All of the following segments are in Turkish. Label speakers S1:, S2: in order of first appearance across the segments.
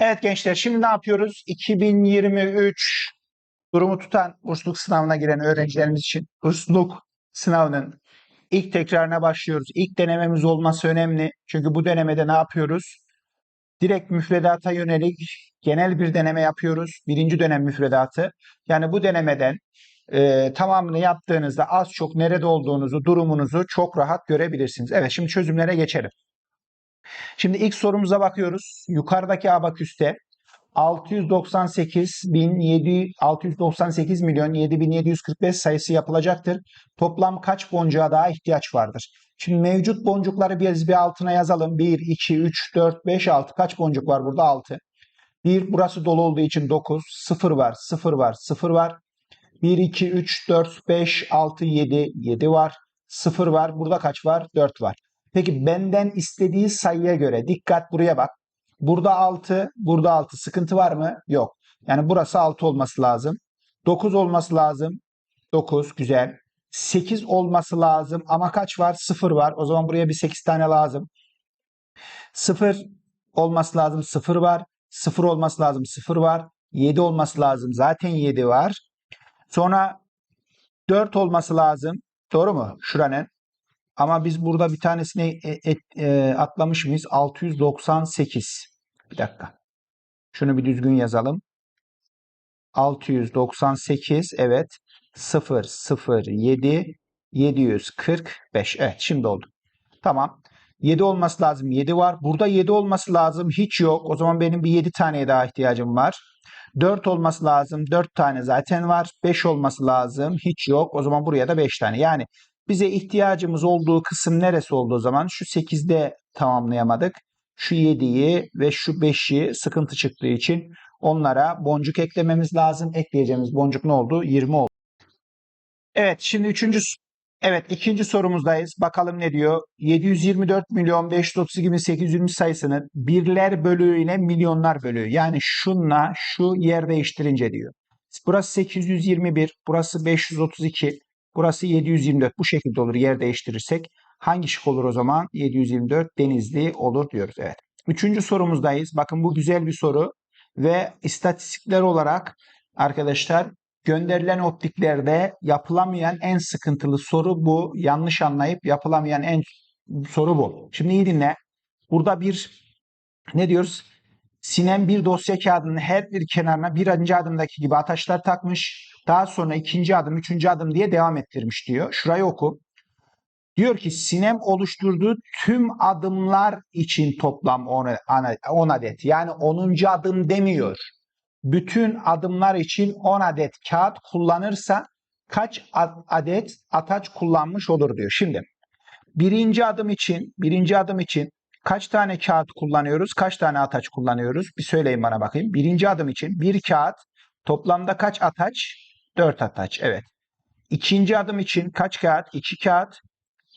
S1: Evet gençler şimdi ne yapıyoruz? 2023 durumu tutan bursluluk sınavına giren öğrencilerimiz için bursluluk sınavının ilk tekrarına başlıyoruz. İlk denememiz olması önemli. Çünkü bu denemede ne yapıyoruz? Direkt müfredata yönelik genel bir deneme yapıyoruz. Birinci dönem müfredatı. Yani bu denemeden e, tamamını yaptığınızda az çok nerede olduğunuzu, durumunuzu çok rahat görebilirsiniz. Evet şimdi çözümlere geçelim. Şimdi ilk sorumuza bakıyoruz. Yukarıdaki abaküste 698 bin 7 698 milyon 7745 sayısı yapılacaktır. Toplam kaç boncuğa daha ihtiyaç vardır? Şimdi mevcut boncukları biz bir altına yazalım. 1, 2, 3, 4, 5, 6. Kaç boncuk var burada? 6. 1 burası dolu olduğu için 9. 0 var, 0 var, 0 var. 1, 2, 3, 4, 5, 6, 7. 7 var. 0 var. Burada kaç var? 4 var. Peki benden istediği sayıya göre dikkat buraya bak. Burada 6, burada 6. Sıkıntı var mı? Yok. Yani burası 6 olması lazım. 9 olması lazım. 9 güzel. 8 olması lazım ama kaç var? 0 var. O zaman buraya bir 8 tane lazım. 0 olması lazım. 0 var. 0 olması lazım. 0 var. 7 olması lazım. Zaten 7 var. Sonra 4 olması lazım. Doğru mu? Şuranın. Ama biz burada bir tanesini e, e, e, atlamış mıyız? 698. Bir dakika. Şunu bir düzgün yazalım. 698 evet. 0 0 7 745. Evet şimdi oldu. Tamam. 7 olması lazım. 7 var. Burada 7 olması lazım. Hiç yok. O zaman benim bir 7 taneye daha ihtiyacım var. 4 olması lazım. 4 tane zaten var. 5 olması lazım. Hiç yok. O zaman buraya da 5 tane. Yani bize ihtiyacımız olduğu kısım neresi olduğu zaman şu 8'de tamamlayamadık. Şu 7'yi ve şu 5'i sıkıntı çıktığı için onlara boncuk eklememiz lazım. Ekleyeceğimiz boncuk ne oldu? 20 oldu. Evet şimdi üçüncü Evet ikinci sorumuzdayız. Bakalım ne diyor? 724 milyon 532 bin 820 sayısını birler bölüğüyle milyonlar bölüğü. Yani şunla şu yer değiştirince diyor. Burası 821, burası 532, burası 724. Bu şekilde olur yer değiştirirsek. Hangi şık olur o zaman? 724 Denizli olur diyoruz. Evet. Üçüncü sorumuzdayız. Bakın bu güzel bir soru. Ve istatistikler olarak arkadaşlar gönderilen optiklerde yapılamayan en sıkıntılı soru bu. Yanlış anlayıp yapılamayan en soru bu. Şimdi iyi dinle. Burada bir ne diyoruz? Sinem bir dosya kağıdının her bir kenarına birinci adımdaki gibi ataşlar takmış. Daha sonra ikinci adım, üçüncü adım diye devam ettirmiş diyor. Şurayı oku. Diyor ki Sinem oluşturduğu tüm adımlar için toplam 10 adet. Yani 10. adım demiyor bütün adımlar için 10 adet kağıt kullanırsa kaç adet ataç kullanmış olur diyor. Şimdi birinci adım için birinci adım için kaç tane kağıt kullanıyoruz? Kaç tane ataç kullanıyoruz? Bir söyleyin bana bakayım. Birinci adım için bir kağıt toplamda kaç ataç? 4 ataç. Evet. İkinci adım için kaç kağıt? 2 kağıt.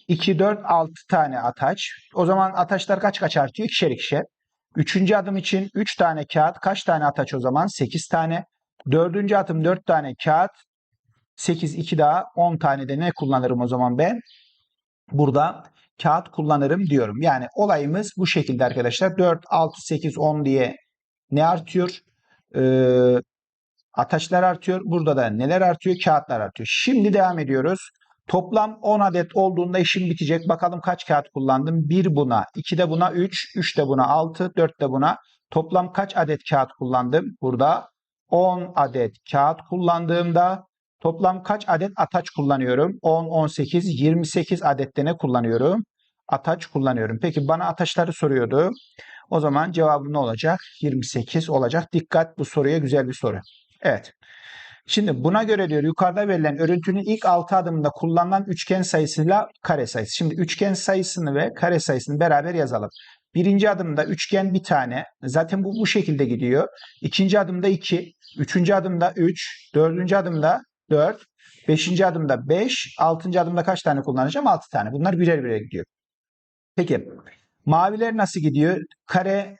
S1: 2, 4, 6 tane ataç. O zaman ataçlar kaç kaç artıyor? İkişer ikişer. Üçüncü adım için 3 tane kağıt. Kaç tane ataç o zaman? 8 tane. Dördüncü adım 4 tane kağıt. 8, 2 daha 10 tane de ne kullanırım o zaman ben? Burada kağıt kullanırım diyorum. Yani olayımız bu şekilde arkadaşlar. 4, 6, 8, 10 diye ne artıyor? Ee, ataçlar artıyor. Burada da neler artıyor? Kağıtlar artıyor. Şimdi devam ediyoruz. Toplam 10 adet olduğunda işim bitecek. Bakalım kaç kağıt kullandım? 1 buna, 2 de buna 3, 3 de buna 6, 4 de buna. Toplam kaç adet kağıt kullandım? Burada 10 adet kağıt kullandığımda toplam kaç adet ataç kullanıyorum? 10, 18, 28 adette ne kullanıyorum? Ataç kullanıyorum. Peki bana ataçları soruyordu. O zaman cevabı ne olacak? 28 olacak. Dikkat bu soruya güzel bir soru. Evet. Şimdi buna göre diyor yukarıda verilen örüntünün ilk 6 adımında kullanılan üçgen sayısıyla kare sayısı. Şimdi üçgen sayısını ve kare sayısını beraber yazalım. Birinci adımda üçgen bir tane. Zaten bu bu şekilde gidiyor. İkinci adımda 2. Üçüncü adımda 3. Dördüncü adımda 4. Beşinci adımda 5. Altıncı adımda kaç tane kullanacağım? 6 tane. Bunlar birer birer gidiyor. Peki maviler nasıl gidiyor? Kare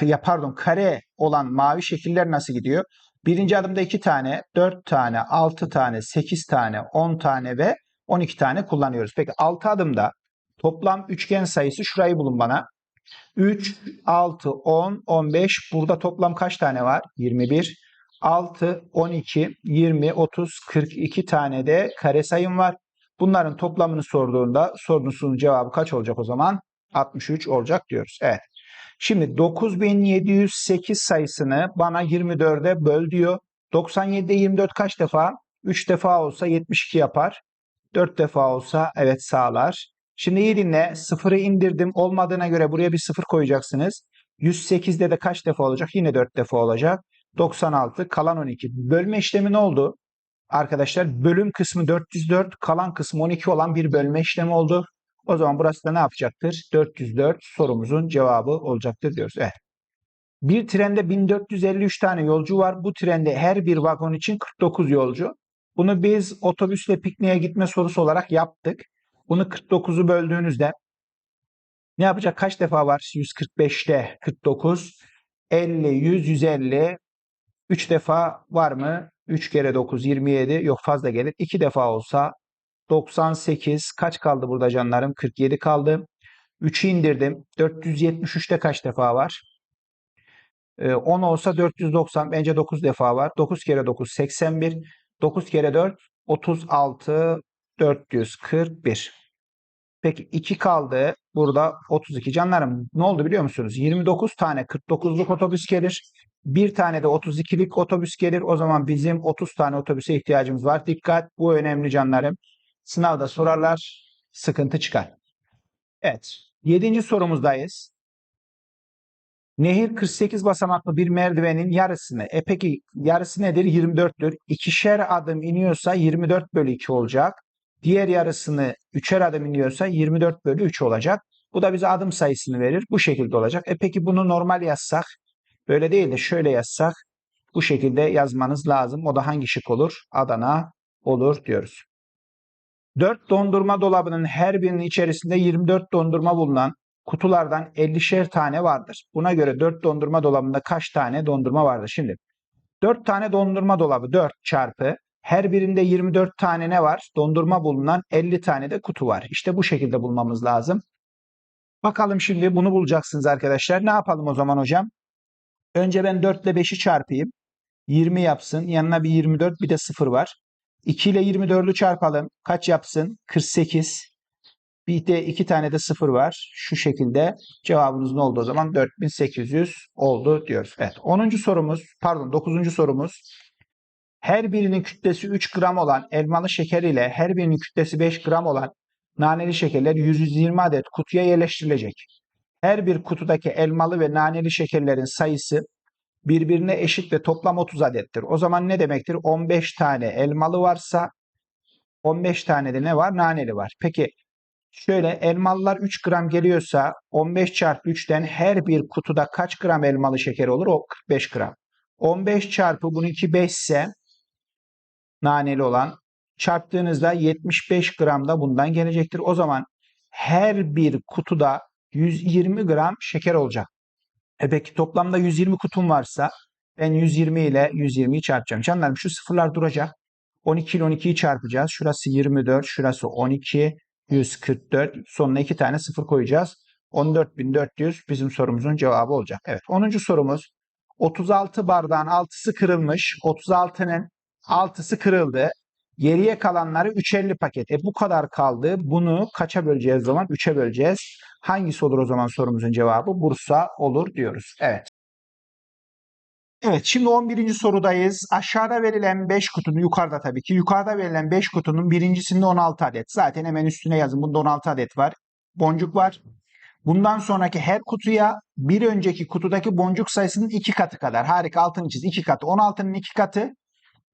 S1: ya pardon kare olan mavi şekiller nasıl gidiyor? Birinci adımda 2 tane, 4 tane, 6 tane, 8 tane, 10 tane ve 12 tane kullanıyoruz. Peki 6 adımda toplam üçgen sayısı şurayı bulun bana. 3, 6, 10, 15. Burada toplam kaç tane var? 21. 6, 12, 20, 30, 42 tane de kare sayım var. Bunların toplamını sorduğunda sorunun cevabı kaç olacak o zaman? 63 olacak diyoruz. Evet. Şimdi 9708 sayısını bana 24'e böl diyor. 97'de 24 kaç defa? 3 defa olsa 72 yapar. 4 defa olsa evet sağlar. Şimdi iyi dinle. Sıfırı indirdim. Olmadığına göre buraya bir sıfır koyacaksınız. 108'de de kaç defa olacak? Yine 4 defa olacak. 96 kalan 12. Bölme işlemi ne oldu? Arkadaşlar bölüm kısmı 404 kalan kısmı 12 olan bir bölme işlemi oldu. O zaman burası da ne yapacaktır? 404 sorumuzun cevabı olacaktır diyoruz. Evet. Bir trende 1453 tane yolcu var. Bu trende her bir vagon için 49 yolcu. Bunu biz otobüsle pikniğe gitme sorusu olarak yaptık. Bunu 49'u böldüğünüzde ne yapacak? Kaç defa var? 145'te 49, 50, 100, 150. 3 defa var mı? 3 kere 9, 27. Yok fazla gelir. 2 defa olsa 98. Kaç kaldı burada canlarım? 47 kaldı. 3'ü indirdim. 473'te kaç defa var? 10 olsa 490. Bence 9 defa var. 9 kere 9, 81. 9 kere 4, 36. 441. Peki 2 kaldı. Burada 32. Canlarım ne oldu biliyor musunuz? 29 tane 49'luk otobüs gelir. Bir tane de 32'lik otobüs gelir. O zaman bizim 30 tane otobüse ihtiyacımız var. Dikkat bu önemli canlarım. Sınavda sorarlar. Sıkıntı çıkar. Evet. 7. sorumuzdayız. Nehir 48 basamaklı bir merdivenin yarısını. E peki yarısı nedir? 24'tür. İkişer adım iniyorsa 24 bölü 2 olacak. Diğer yarısını üçer adım iniyorsa 24 bölü 3 olacak. Bu da bize adım sayısını verir. Bu şekilde olacak. E peki bunu normal yazsak böyle değil de şöyle yazsak bu şekilde yazmanız lazım. O da hangi şık olur? Adana olur diyoruz. 4 dondurma dolabının her birinin içerisinde 24 dondurma bulunan kutulardan 50'şer tane vardır. Buna göre 4 dondurma dolabında kaç tane dondurma vardır? Şimdi 4 tane dondurma dolabı 4 çarpı her birinde 24 tane ne var? Dondurma bulunan 50 tane de kutu var. İşte bu şekilde bulmamız lazım. Bakalım şimdi bunu bulacaksınız arkadaşlar. Ne yapalım o zaman hocam? Önce ben 4 ile 5'i çarpayım. 20 yapsın. Yanına bir 24 bir de 0 var. 2 ile 24'ü çarpalım. Kaç yapsın? 48. Bir de 2 tane de 0 var. Şu şekilde cevabımız ne oldu o zaman? 4800 oldu diyoruz. Evet. 10. sorumuz pardon 9. sorumuz. Her birinin kütlesi 3 gram olan elmalı şeker ile her birinin kütlesi 5 gram olan naneli şekerler 120 adet kutuya yerleştirilecek. Her bir kutudaki elmalı ve naneli şekerlerin sayısı birbirine eşit ve toplam 30 adettir. O zaman ne demektir? 15 tane elmalı varsa 15 tane de ne var? Naneli var. Peki şöyle elmalılar 3 gram geliyorsa 15 çarpı 3'ten her bir kutuda kaç gram elmalı şeker olur? O 45 gram. 15 çarpı bununki 5 ise naneli olan çarptığınızda 75 gram da bundan gelecektir. O zaman her bir kutuda 120 gram şeker olacak. E peki toplamda 120 kutum varsa ben 120 ile 120'yi çarpacağım. Canlarım şu sıfırlar duracak. 12 ile 12'yi çarpacağız. Şurası 24, şurası 12, 144. Sonuna 2 tane sıfır koyacağız. 14.400 bizim sorumuzun cevabı olacak. Evet 10. sorumuz 36 bardağın 6'sı kırılmış. 36'nın 6'sı kırıldı. Geriye kalanları 350 paket. E bu kadar kaldı. Bunu kaça böleceğiz zaman? 3'e böleceğiz. Hangisi olur o zaman sorumuzun cevabı? Bursa olur diyoruz. Evet. Evet şimdi 11. sorudayız. Aşağıda verilen 5 kutunun yukarıda tabii ki yukarıda verilen 5 kutunun birincisinde 16 adet. Zaten hemen üstüne yazın. Bunda 16 adet var. Boncuk var. Bundan sonraki her kutuya bir önceki kutudaki boncuk sayısının 2 katı kadar. Harika altını çiz. 2 katı. 16'nın 2 katı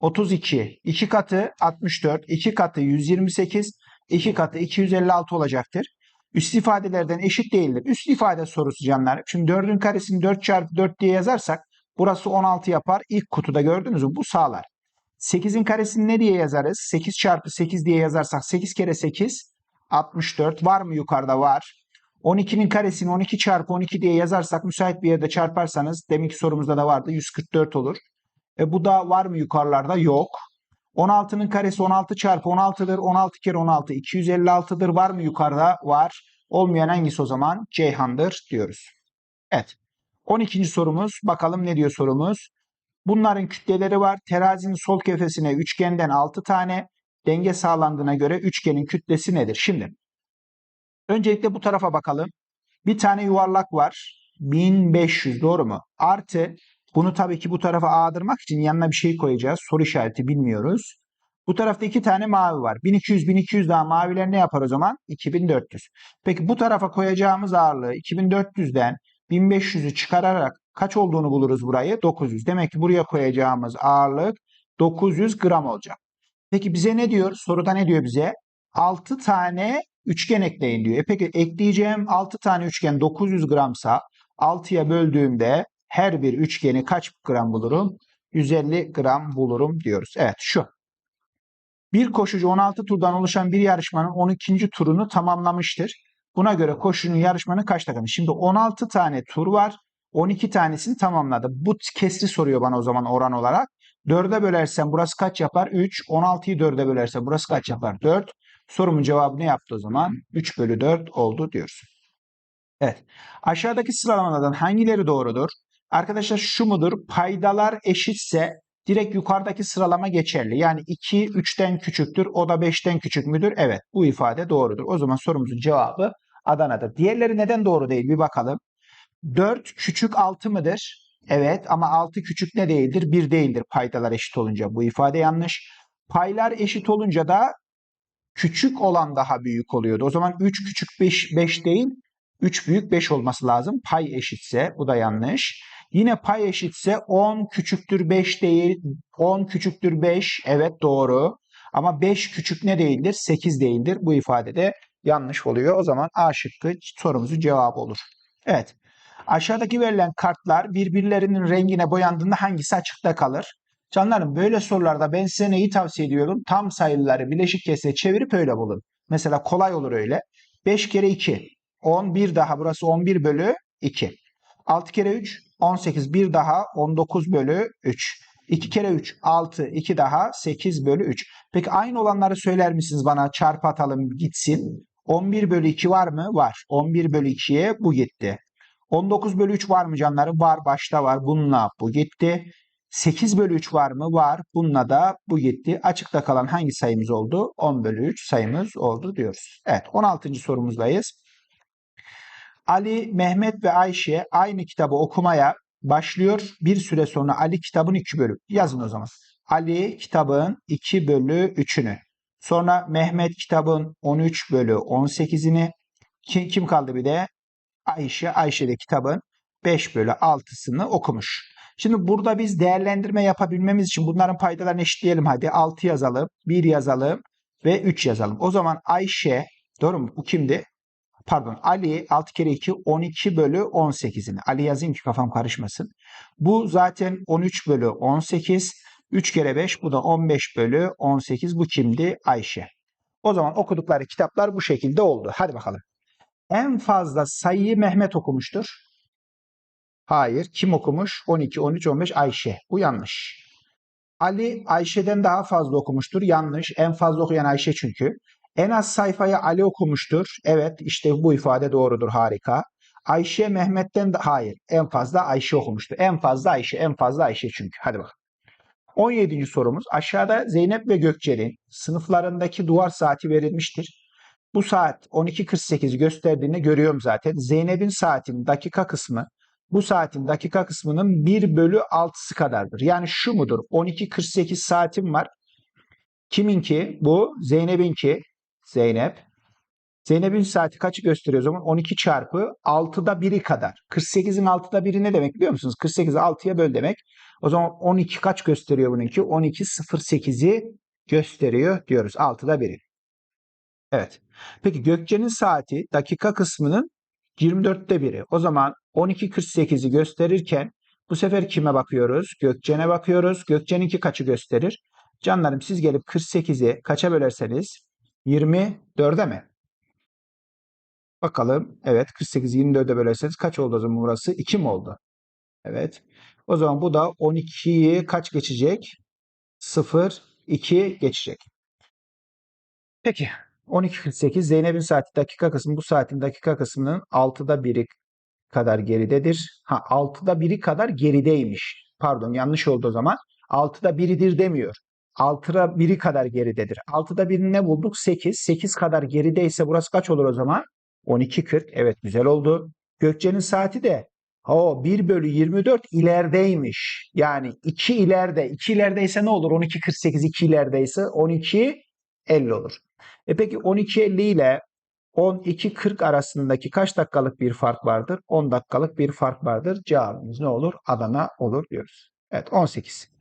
S1: 32. 2 katı 64. 2 katı 128. 2 katı 256 olacaktır. Üst ifadelerden eşit değildir. Üst ifade sorusu canlar. Şimdi 4'ün karesini 4 çarpı 4 diye yazarsak burası 16 yapar. İlk kutuda gördünüz mü? Bu sağlar. 8'in karesini ne diye yazarız? 8 çarpı 8 diye yazarsak 8 kere 8 64. Var mı yukarıda? Var. 12'nin karesini 12 çarpı 12 diye yazarsak müsait bir yerde çarparsanız deminki sorumuzda da vardı 144 olur. E bu da var mı yukarılarda? Yok. 16'nın karesi 16 çarpı 16'dır. 16 kere 16 256'dır. Var mı yukarıda? Var. Olmayan hangisi o zaman? Ceyhan'dır diyoruz. Evet. 12. sorumuz. Bakalım ne diyor sorumuz. Bunların kütleleri var. Terazinin sol kefesine üçgenden 6 tane denge sağlandığına göre üçgenin kütlesi nedir? Şimdi öncelikle bu tarafa bakalım. Bir tane yuvarlak var. 1500 doğru mu? Artı bunu tabii ki bu tarafa ağdırmak için yanına bir şey koyacağız. Soru işareti bilmiyoruz. Bu tarafta iki tane mavi var. 1200, 1200 daha maviler ne yapar o zaman? 2400. Peki bu tarafa koyacağımız ağırlığı 2400'den 1500'ü çıkararak kaç olduğunu buluruz burayı? 900. Demek ki buraya koyacağımız ağırlık 900 gram olacak. Peki bize ne diyor? Soruda ne diyor bize? 6 tane üçgen ekleyin diyor. E peki ekleyeceğim 6 tane üçgen 900 gramsa 6'ya böldüğümde her bir üçgeni kaç gram bulurum? 150 gram bulurum diyoruz. Evet şu. Bir koşucu 16 turdan oluşan bir yarışmanın 12. turunu tamamlamıştır. Buna göre koşucunun yarışmanın kaç dakika? Şimdi 16 tane tur var. 12 tanesini tamamladı. Bu kesri soruyor bana o zaman oran olarak. 4'e bölersem burası kaç yapar? 3. 16'yı 4'e bölersem burası kaç yapar? 4. Sorumun cevabı ne yaptı o zaman? 3 bölü 4 oldu diyoruz. Evet. Aşağıdaki sıralamalardan hangileri doğrudur? Arkadaşlar şu mudur? Paydalar eşitse direkt yukarıdaki sıralama geçerli. Yani 2 3'ten küçüktür. O da 5'ten küçük müdür? Evet. Bu ifade doğrudur. O zaman sorumuzun cevabı Adana'dır. Diğerleri neden doğru değil? Bir bakalım. 4 küçük 6 mıdır? Evet ama 6 küçük ne değildir? 1 değildir paydalar eşit olunca. Bu ifade yanlış. Paylar eşit olunca da küçük olan daha büyük oluyordu. O zaman 3 küçük 5, 5 değil 3 büyük 5 olması lazım. Pay eşitse bu da yanlış. Yine pay eşitse 10 küçüktür 5 değil. 10 küçüktür 5. Evet doğru. Ama 5 küçük ne değildir? 8 değildir. Bu ifade de yanlış oluyor. O zaman A şıkkı sorumuzun cevabı olur. Evet. Aşağıdaki verilen kartlar birbirlerinin rengine boyandığında hangisi açıkta kalır? Canlarım böyle sorularda ben size neyi tavsiye ediyorum? Tam sayıları bileşik kesre çevirip öyle bulun. Mesela kolay olur öyle. 5 kere 2. 10 bir daha burası 11 bölü 2. 6 kere 3 18 bir daha 19 bölü 3. 2 kere 3 6 2 daha 8 bölü 3. Peki aynı olanları söyler misiniz bana çarpı atalım gitsin. 11 bölü 2 var mı? Var. 11 bölü 2'ye bu gitti. 19 bölü 3 var mı canlarım? Var. Başta var. Bununla bu gitti. 8 bölü 3 var mı? Var. Bununla da bu gitti. Açıkta kalan hangi sayımız oldu? 10 bölü 3 sayımız oldu diyoruz. Evet 16. sorumuzdayız. Ali, Mehmet ve Ayşe aynı kitabı okumaya başlıyor. Bir süre sonra Ali kitabın 2 bölü. Yazın o zaman. Ali kitabın 2 bölü 3'ünü. Sonra Mehmet kitabın 13 bölü 18'ini. Kim, kim kaldı bir de? Ayşe. Ayşe de kitabın 5 bölü 6'sını okumuş. Şimdi burada biz değerlendirme yapabilmemiz için bunların paydalarını eşitleyelim hadi. 6 yazalım, 1 yazalım ve 3 yazalım. O zaman Ayşe, doğru mu? Bu kimdi? Pardon Ali 6 kere 2 12 bölü 18'ini. Ali yazayım ki kafam karışmasın. Bu zaten 13 bölü 18. 3 kere 5 bu da 15 bölü 18. Bu kimdi? Ayşe. O zaman okudukları kitaplar bu şekilde oldu. Hadi bakalım. En fazla sayıyı Mehmet okumuştur. Hayır. Kim okumuş? 12, 13, 15 Ayşe. Bu yanlış. Ali Ayşe'den daha fazla okumuştur. Yanlış. En fazla okuyan Ayşe çünkü. En az sayfayı Ali okumuştur. Evet işte bu ifade doğrudur. Harika. Ayşe Mehmet'ten de hayır. En fazla Ayşe okumuştur. En fazla Ayşe. En fazla Ayşe çünkü. Hadi bakalım. 17. sorumuz. Aşağıda Zeynep ve Gökçe'nin sınıflarındaki duvar saati verilmiştir. Bu saat 12.48 gösterdiğini görüyorum zaten. Zeynep'in saatin dakika kısmı bu saatin dakika kısmının 1 bölü 6'sı kadardır. Yani şu mudur? 12.48 saatim var. Kiminki? Bu. Zeynep'inki. Zeynep. Zeynep'in saati kaçı gösteriyor o zaman? 12 çarpı 6'da 1'i kadar. 48'in 6'da 1'i ne demek biliyor musunuz? 48'i 6'ya böl demek. O zaman 12 kaç gösteriyor bununki? 12 08'i gösteriyor diyoruz. 6'da 1'i. Evet. Peki Gökçe'nin saati dakika kısmının 24'te 1'i. O zaman 12.48'i gösterirken bu sefer kime bakıyoruz? Gökçen'e bakıyoruz. Gökçen'inki kaçı gösterir? Canlarım siz gelip 48'i kaça bölerseniz 24'e mi? Bakalım. Evet 48'i 24'e bölerseniz kaç oldu o zaman burası? 2 mi oldu? Evet. O zaman bu da 12'yi kaç geçecek? 0, 2 geçecek. Peki. 12.48 Zeynep'in saati dakika kısmı bu saatin dakika kısmının 6'da 1'i kadar geridedir. Ha 6'da 1'i kadar gerideymiş. Pardon yanlış oldu o zaman. 6'da 1'idir demiyor. 6'da 1'i kadar geridedir. 6'da 1'ini ne bulduk? 8. 8 kadar gerideyse burası kaç olur o zaman? 12.40. Evet güzel oldu. Gökçe'nin saati de o 1 bölü 24 ilerideymiş. Yani 2 ileride. 2 ilerideyse ne olur? 12.48 2 ilerideyse 12.50 olur. E peki 12.50 ile 12.40 arasındaki kaç dakikalık bir fark vardır? 10 dakikalık bir fark vardır. Cevabımız ne olur? Adana olur diyoruz. Evet 18.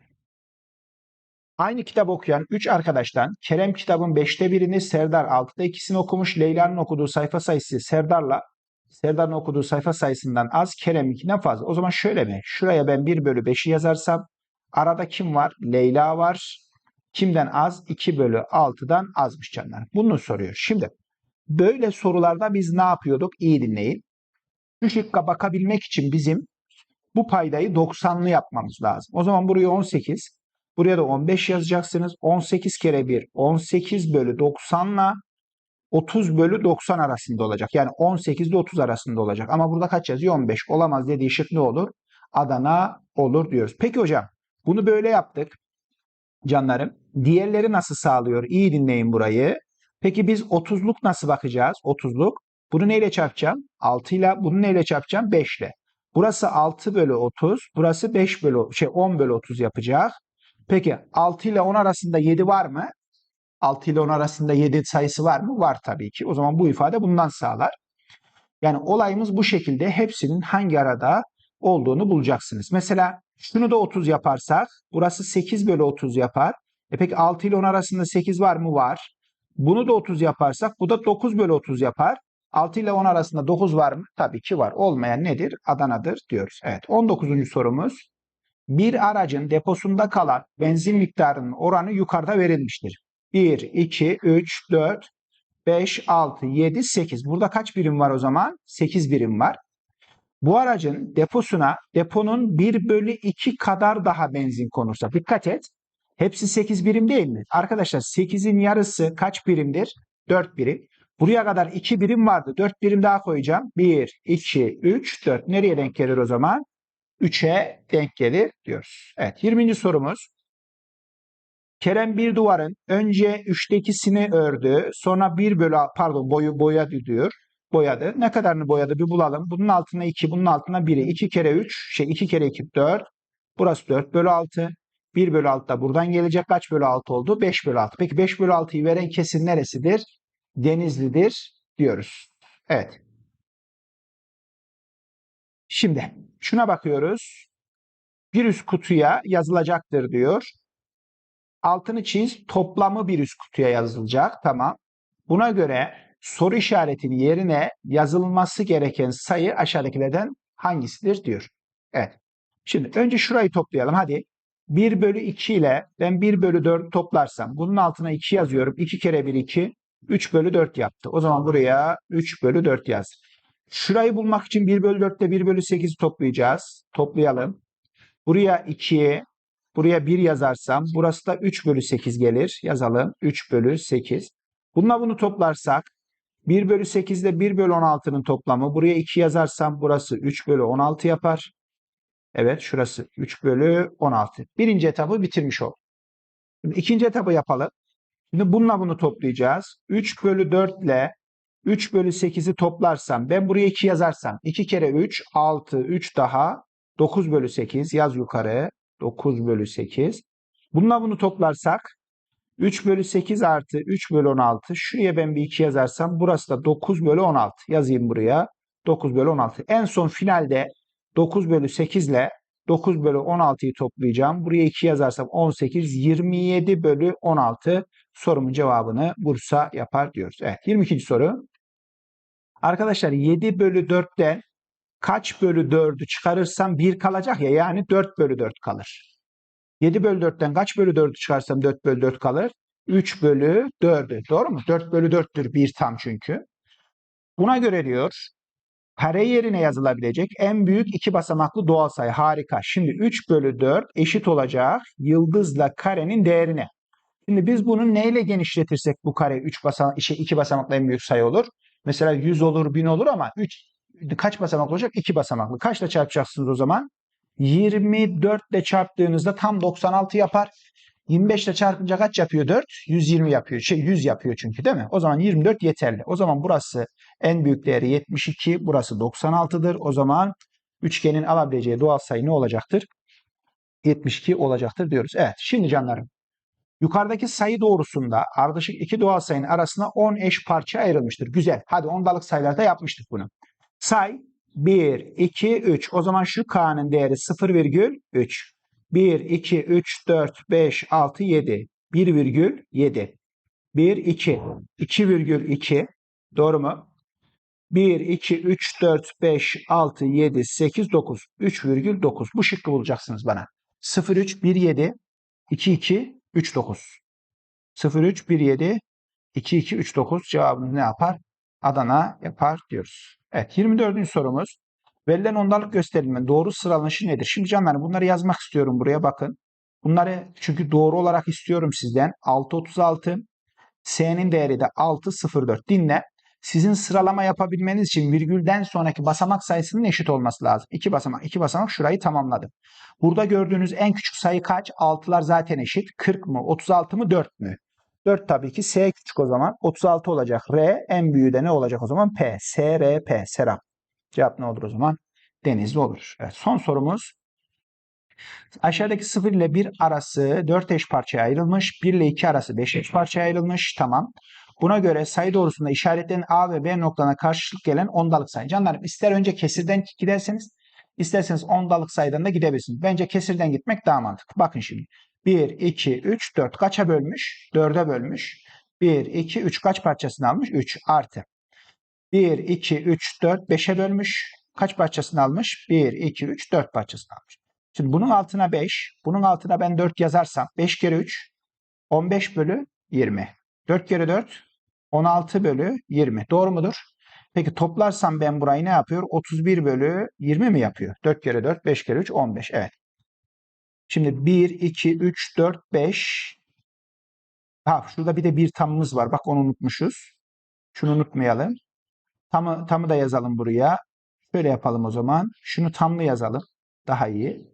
S1: Aynı kitap okuyan 3 arkadaştan Kerem kitabın 5'te birini, Serdar 6'da ikisini okumuş. Leyla'nın okuduğu sayfa sayısı Serdar'la Serdar'ın okuduğu sayfa sayısından az, Kerem'inkinden fazla. O zaman şöyle mi? Şuraya ben 1 bölü 5'i yazarsam arada kim var? Leyla var. Kimden az? 2 bölü 6'dan azmış canlar. Bunu soruyor. Şimdi böyle sorularda biz ne yapıyorduk? İyi dinleyin. Şu şıkka bakabilmek için bizim bu paydayı 90'lı yapmamız lazım. O zaman buraya 18, buraya da 15 yazacaksınız. 18 kere 1, 18 bölü 90'la 30 bölü 90 arasında olacak. Yani 18 ile 30 arasında olacak. Ama burada kaç yazıyor? 15. Olamaz dediği şık ne olur? Adana olur diyoruz. Peki hocam bunu böyle yaptık. Canlarım. Diğerleri nasıl sağlıyor? İyi dinleyin burayı. Peki biz 30'luk nasıl bakacağız? 30'luk. Bunu neyle çarpacağım? 6 ile. Bunu neyle çarpacağım? 5 ile. Burası 6 bölü 30. Burası 5 bölü şey 10 bölü 30 yapacak. Peki 6 ile 10 arasında 7 var mı? 6 ile 10 arasında 7 sayısı var mı? Var tabii ki. O zaman bu ifade bundan sağlar. Yani olayımız bu şekilde hepsinin hangi arada olduğunu bulacaksınız. Mesela şunu da 30 yaparsak burası 8 bölü 30 yapar. E peki 6 ile 10 arasında 8 var mı? Var. Bunu da 30 yaparsak bu da 9 bölü 30 yapar. 6 ile 10 arasında 9 var mı? Tabii ki var. Olmayan nedir? Adana'dır diyoruz. Evet 19. sorumuz. Bir aracın deposunda kalan benzin miktarının oranı yukarıda verilmiştir. 1, 2, 3, 4, 5, 6, 7, 8. Burada kaç birim var o zaman? 8 birim var. Bu aracın deposuna deponun 1 bölü 2 kadar daha benzin konursa. Dikkat et. Hepsi 8 birim değil mi? Arkadaşlar 8'in yarısı kaç birimdir? 4 birim. Buraya kadar 2 birim vardı. 4 birim daha koyacağım. 1, 2, 3, 4. Nereye denk gelir o zaman? 3'e denk gelir diyoruz. Evet 20. sorumuz. Kerem bir duvarın önce üçtekisini ördü, sonra bir bölü pardon boyu boyadı diyor. Boyadı. Ne kadarını boyadı bir bulalım. Bunun altına 2, bunun altına 1'i. 2 kere 3, şey 2 kere 2 4. Burası 4 bölü 6. 1 bölü 6 da buradan gelecek. Kaç bölü 6 oldu? 5 bölü 6. Peki 5 bölü 6'yı veren kesin neresidir? Denizli'dir diyoruz. Evet. Şimdi şuna bakıyoruz. Bir üst kutuya yazılacaktır diyor. Altını çiz. Toplamı bir üst kutuya yazılacak. Tamam. Buna göre soru işaretinin yerine yazılması gereken sayı aşağıdakilerden hangisidir diyor. Evet. Şimdi önce şurayı toplayalım. Hadi. 1 bölü 2 ile ben 1 bölü 4 toplarsam bunun altına 2 yazıyorum. 2 kere 1 2. 3 bölü 4 yaptı. O zaman buraya 3 bölü 4 yaz. Şurayı bulmak için 1 bölü 4 ile 1 bölü 8'i toplayacağız. Toplayalım. Buraya 2, buraya 1 yazarsam burası da 3 bölü 8 gelir. Yazalım. 3 bölü 8. Bununla bunu toplarsak 1 bölü 8 ile 1 bölü 16'nın toplamı. Buraya 2 yazarsam burası 3 bölü 16 yapar. Evet şurası 3 bölü 16. Birinci etabı bitirmiş olduk. Şimdi ikinci etabı yapalım. Şimdi bununla bunu toplayacağız. 3 bölü 4 ile 3 bölü 8'i toplarsam ben buraya 2 yazarsam 2 kere 3 6 3 daha 9 bölü 8 yaz yukarı 9 bölü 8. Bununla bunu toplarsak 3 bölü 8 artı 3 bölü 16 şuraya ben bir 2 yazarsam burası da 9 bölü 16 yazayım buraya 9 bölü 16. En son finalde 9 bölü 8 ile 9 bölü 16'yı toplayacağım. Buraya 2 yazarsam 18, 27 bölü 16 sorumun cevabını Bursa yapar diyoruz. Evet 22. soru. Arkadaşlar 7 bölü 4'ten kaç bölü 4'ü çıkarırsam 1 kalacak ya yani 4 bölü 4 kalır. 7 bölü 4'ten kaç bölü 4'ü çıkarsam 4 bölü 4 kalır? 3 bölü 4'ü. Doğru mu? 4 bölü 4'tür 1 tam çünkü. Buna göre diyor kare yerine yazılabilecek en büyük iki basamaklı doğal sayı. Harika. Şimdi 3 bölü 4 eşit olacak yıldızla karenin değerine. Şimdi biz bunu neyle genişletirsek bu kare 3 basamak, şey 2 basamaklı en büyük sayı olur. Mesela 100 olur, 1000 olur ama 3 kaç basamaklı olacak? 2 basamaklı. Kaçla çarpacaksınız o zaman? 24 ile çarptığınızda tam 96 yapar. 25 ile çarpınca kaç yapıyor 4? 120 yapıyor. Şey 100 yapıyor çünkü değil mi? O zaman 24 yeterli. O zaman burası en büyük değeri 72. Burası 96'dır. O zaman üçgenin alabileceği doğal sayı ne olacaktır? 72 olacaktır diyoruz. Evet şimdi canlarım. Yukarıdaki sayı doğrusunda ardışık iki doğal sayının arasına 10 eş parça ayrılmıştır. Güzel. Hadi ondalık sayılarda yapmıştık bunu. Say 1, 2, 3. O zaman şu k'nın değeri 0,3. 1, 2, 3, 4, 5, 6, 7. 1,7. 1, 2. 2,2. Doğru mu? 1, 2, 3, 4, 5, 6, 7, 8, 9. 3,9. Bu şıkkı bulacaksınız bana. 0, 3, 1, 7, 2, 2, 3, 9. 0, 3, 1, 7, 2, 2, 3, 9. Cevabımız ne yapar? Adana yapar diyoruz. Evet 24. sorumuz. Verilen ondalık gösterilme doğru sıralanışı nedir? Şimdi canlarım bunları yazmak istiyorum buraya bakın. Bunları çünkü doğru olarak istiyorum sizden. 636 S'nin değeri de 604. Dinle. Sizin sıralama yapabilmeniz için virgülden sonraki basamak sayısının eşit olması lazım. 2 basamak, 2 basamak şurayı tamamladım. Burada gördüğünüz en küçük sayı kaç? 6'lar zaten eşit. 40 mı, 36 mı, 4 mü? 4 tabii ki S küçük o zaman. 36 olacak. R en büyüğü de ne olacak o zaman? P. S, R, P. Serap. Cevap ne olur o zaman? Denizli olur. Evet, son sorumuz. Aşağıdaki 0 ile 1 arası 4 eş parçaya ayrılmış. 1 ile 2 arası 5 eş parçaya ayrılmış. Tamam. Buna göre sayı doğrusunda işaretlenen A ve B noktalarına karşılık gelen ondalık sayı. Canlarım ister önce kesirden giderseniz isterseniz ondalık sayıdan da gidebilirsiniz. Bence kesirden gitmek daha mantıklı. Bakın şimdi. 1, 2, 3, 4 kaça bölmüş? 4'e bölmüş. 1, 2, 3 kaç parçasını almış? 3 artı. 1, 2, 3, 4, 5'e bölmüş. Kaç parçasını almış? 1, 2, 3, 4 parçasını almış. Şimdi bunun altına 5, bunun altına ben 4 yazarsam 5 kere 3, 15 bölü 20. 4 kere 4, 16 bölü 20. Doğru mudur? Peki toplarsam ben burayı ne yapıyor? 31 bölü 20 mi yapıyor? 4 kere 4, 5 kere 3, 15. Evet. Şimdi 1, 2, 3, 4, 5. Ha şurada bir de bir tamımız var. Bak onu unutmuşuz. Şunu unutmayalım. Tamı, tamı da yazalım buraya. Şöyle yapalım o zaman. Şunu tamlı yazalım. Daha iyi.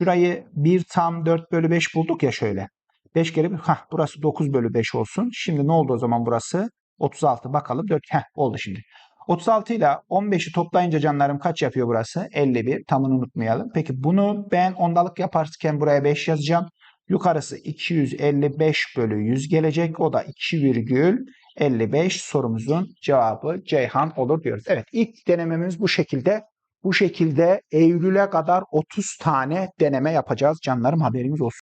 S1: Şurayı 1 tam 4 bölü 5 bulduk ya şöyle. 5 kere 1. Hah burası 9 bölü 5 olsun. Şimdi ne oldu o zaman burası? 36 bakalım. 4 heh oldu şimdi. 36 ile 15'i toplayınca canlarım kaç yapıyor burası? 51. Tamını unutmayalım. Peki bunu ben ondalık yaparken buraya 5 yazacağım. Yukarısı 255 bölü 100 gelecek. O da 2,55 sorumuzun cevabı Ceyhan olur diyoruz. Evet ilk denememiz bu şekilde. Bu şekilde Eylül'e kadar 30 tane deneme yapacağız canlarım haberiniz olsun.